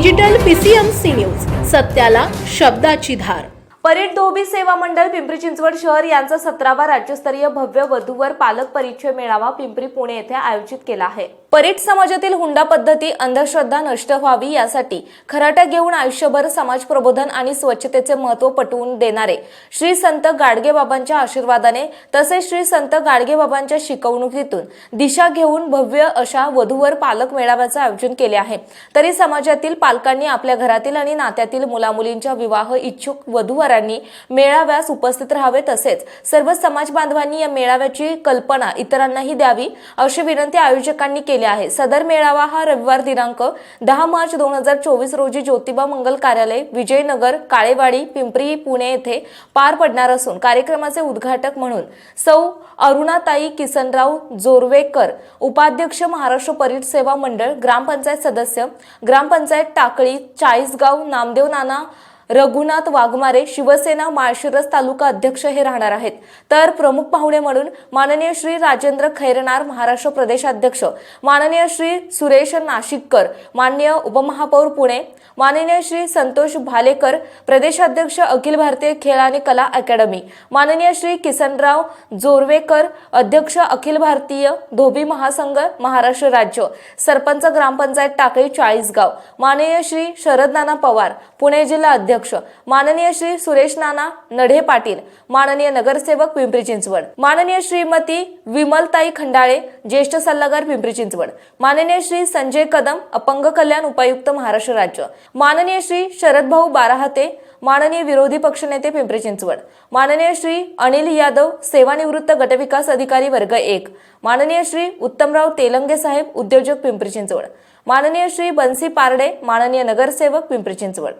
PCMC news. सत्याला शब्दाची धार. Parade धोबी सेवा मंडळ पिंपरी चिंचवड शहर यांचा सतरावा राज्यस्तरीय भव्य वधूवर पालक परिचय मेळावा पिंपरी पुणे येथे आयोजित केला आहे. परीट समाजातील हुंडा पद्धती अंधश्रद्धा नष्ट व्हावी यासाठी खराट्या घेऊन आयुष्यभर समाज प्रबोधन आणि स्वच्छतेचे महत्त्व पटवून देणारे श्री संत गाडगेबाबांच्या आशीर्वादाने तसेच श्री संत गाडगेबाबांच्या शिकवणुकीतून दिशा घेऊन भव्य अशा वधूवर पालक मेळाव्याचे आयोजन केले आहे. तरी समाजातील पालकांनी आपल्या घरातील आणि नात्यातील मुलामुलींच्या विवाह इच्छुक वधूवरांनी मेळाव्यास उपस्थित राहावे तसेच सर्व समाज बांधवांनी या मेळाव्याची कल्पना इतरांनाही द्यावी अशी विनंती आयोजकांनी केली आहे. सदर मेळावा हा रविवार दिनांक दहा मार्च दोन हजार चोवीस रोजी ज्योतिबा मंगल कार्यालय विजयनगर काळेवाडी पिंपरी पुणे येथे पार पडणार असून कार्यक्रमाचे उद्घाटक म्हणून सौ अरुणाताई किसनराव जोरवेकर उपाध्यक्ष महाराष्ट्र परीट सेवा मंडळ ग्रामपंचायत सदस्य ग्रामपंचायत टाकळी चाळीसगाव नामदेव नाना रघुनाथ वाघमारे शिवसेना माळशिरस तालुका अध्यक्ष हे राहणार आहेत. तर प्रमुख पाहुणे म्हणून माननीय श्री राजेंद्र खैरनार महाराष्ट्र प्रदेशाध्यक्ष माननीय श्री सुरेश नाशिककर माननीय उपमहापौर पुणे माननीय श्री संतोष भालेकर प्रदेशाध्यक्ष अखिल भारतीय खेळ आणि कला अकॅडमी माननीय श्री किसनराव जोरवेकर अध्यक्ष अखिल भारतीय धोबी महासंघ महाराष्ट्र राज्य सरपंच ग्रामपंचायत टाकळी चाळीसगाव माननीय श्री शरद नाना पवार पुणे जिल्हा अध्यक्ष माननीय श्री सुरेश नाना नढे पाटील. माननीय नगरसेवक पिंपरी चिंचवड. माननीय श्रीमती विमलताई खंडाळे ज्येष्ठ सल्लागार पिंपरी चिंचवड. माननीय श्री संजय कदम अपंग कल्याण उपायुक्त महाराष्ट्र राज्य. माननीय श्री शरदभाऊ बाराहते माननीय विरोधी पक्षनेते पिंपरी चिंचवड. माननीय श्री अनिल यादव सेवानिवृत्त गटविकास अधिकारी वर्ग एक. माननीय श्री उत्तमराव तेलंगे साहेब उद्योजक पिंपरी चिंचवड. माननीय श्री बन्सी पारडे माननीय नगरसेवक पिंपरी चिंचवड.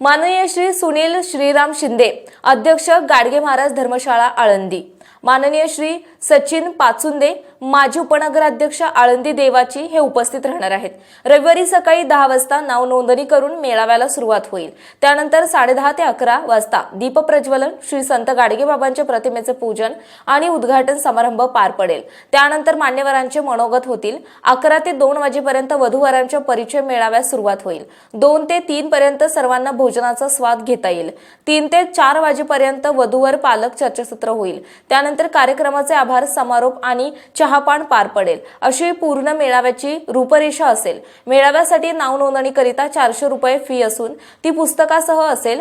माननीय श्री सुनील श्रीराम शिंदे अध्यक्ष गाडगे महाराज धर्मशाळा आळंदी. माननीय श्री सचिन पाचुंदे माजी उपनगराध्यक्ष आळंदी देवाची हे उपस्थित राहणार आहेत. रविवारी सकाळी दहा वाजता नाव नोंदणी करून मेळाव्याला सुरुवात होईल. त्यानंतर साडेदहा ते अकरा वाजता दीपप्रज्वलन श्री संत गाडगेबाबांच्या प्रतिमेचे पूजन आणि उद्घाटन समारंभ पार पडेल. त्यानंतर मान्यवरांचे मनोगत होतील. अकरा ते दोन वाजेपर्यंत वधूवरांच्या परिचय मेळाव्यास सुरुवात होईल. दोन ते तीन पर्यंत सर्वांना भोजनाचा स्वाद घेता येईल. तीन ते चार वाजेपर्यंत वधूवर पालक चर्चासत्र होईल. त्यानंतर कार्यक्रमाचे आभार समारोप आणि चहापान पार पडेल. अशी पूर्ण मेळाव्याची रूपरेषा असेल. मेळाव्यासाठी नाव नोंदणीकरिता चारशे रुपये फी असून ती पुस्तकासह असेल.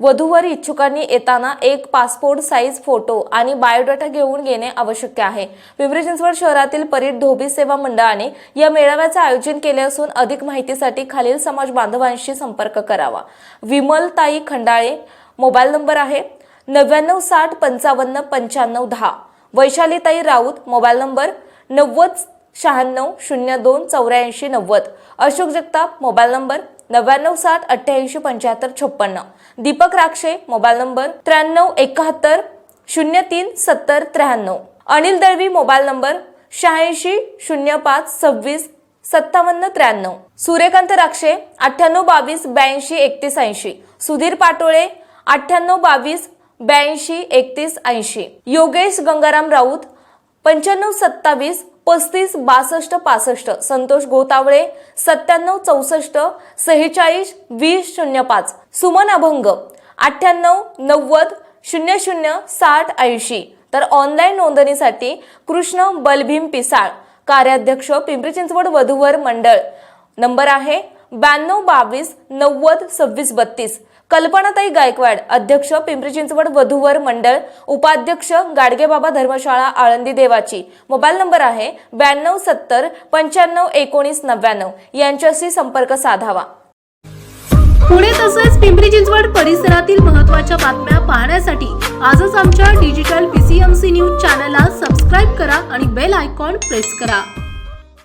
वधूवर इच्छुकांनी येताना एक पासपोर्ट साईज फोटो आणि बायोडाटा घेऊन घेणे आवश्यक आहे. पिंपरी चिंचवड शहरातील परीट धोबी सेवा मंडळाने या मेळाव्याचे आयोजन केले असून अधिक माहितीसाठी खालील समाज बांधवांशी संपर्क करावा. विमलताई खंडाळे मोबाईल नंबर आहे नव्याण्णव साठ पंचावन्न पंच्याण्णव दहा. वैशालीताई राऊत मोबाईल नंबर नव्वद शहाण्णव शून्य दोन चौऱ्याऐंशी नव्वद. अशोक जगताप मोबाईल नंबर नव्याण्णव साठ अठ्ठ्याऐंशी पंच्याहत्तर छप्पन्न. दीपक राक्षे मोबाईल नंबर त्र्याण्णव एकाहत्तर शून्य तीन सत्तर त्र्याण्णव. अनिल दळवी मोबाईल नंबर शहाऐंशी शून्य पाच सव्वीस सत्तावन्न त्र्याण्णव. सूर्यकांत राक्षे अठ्ठ्याण्णव बावीस ब्याऐंशी एकतीस ऐंशी. सुधीर पाटोळे अठ्ठ्याण्णव बावीस ब्याऐंशी एकतीस ऐंशी. योगेश गंगाराम राऊत पंच्याण्णव सत्तावीस पस्तीस बासष्ट पासष्ट. संतोष गोतावळे सत्त्याण्णव चौसष्ट सेहेचाळीस वीस शून्य पाच. सुमन अभंग अठ्ठ्याण्णव नव्वद शून्य शून्य साठ ऐंशी. तर ऑनलाईन नोंदणीसाठी कृष्ण बलभीम पिसाळ कार्याध्यक्ष पिंपरी चिंचवड वधूवर मंडळ. नंबर आहे ब्याण्णव बावीस नव्वद सव्वीस बत्तीस. कल्पनाताई गायकवाड अध्यक्ष पिंपरी चिंचवड वधूवर मंडळ उपाध्यक्ष गाडगेबाबा धर्मशाळा आळंदी देवाची. मोबाईल नंबर आहे ब्याण्णव सत्तर पंच्याण्णव एकोणीस नव्याण्णव. यांच्याशी संपर्क साधावा. पुणे तसेच पिंपरी चिंचवड परिसरातील महत्त्वाच्या बातम्या पाहण्यासाठी आजच आमच्या डिजिटल पीसीएमसी न्यूज चॅनलला सबस्क्राईब करा आणि बेल आयकॉन प्रेस करा.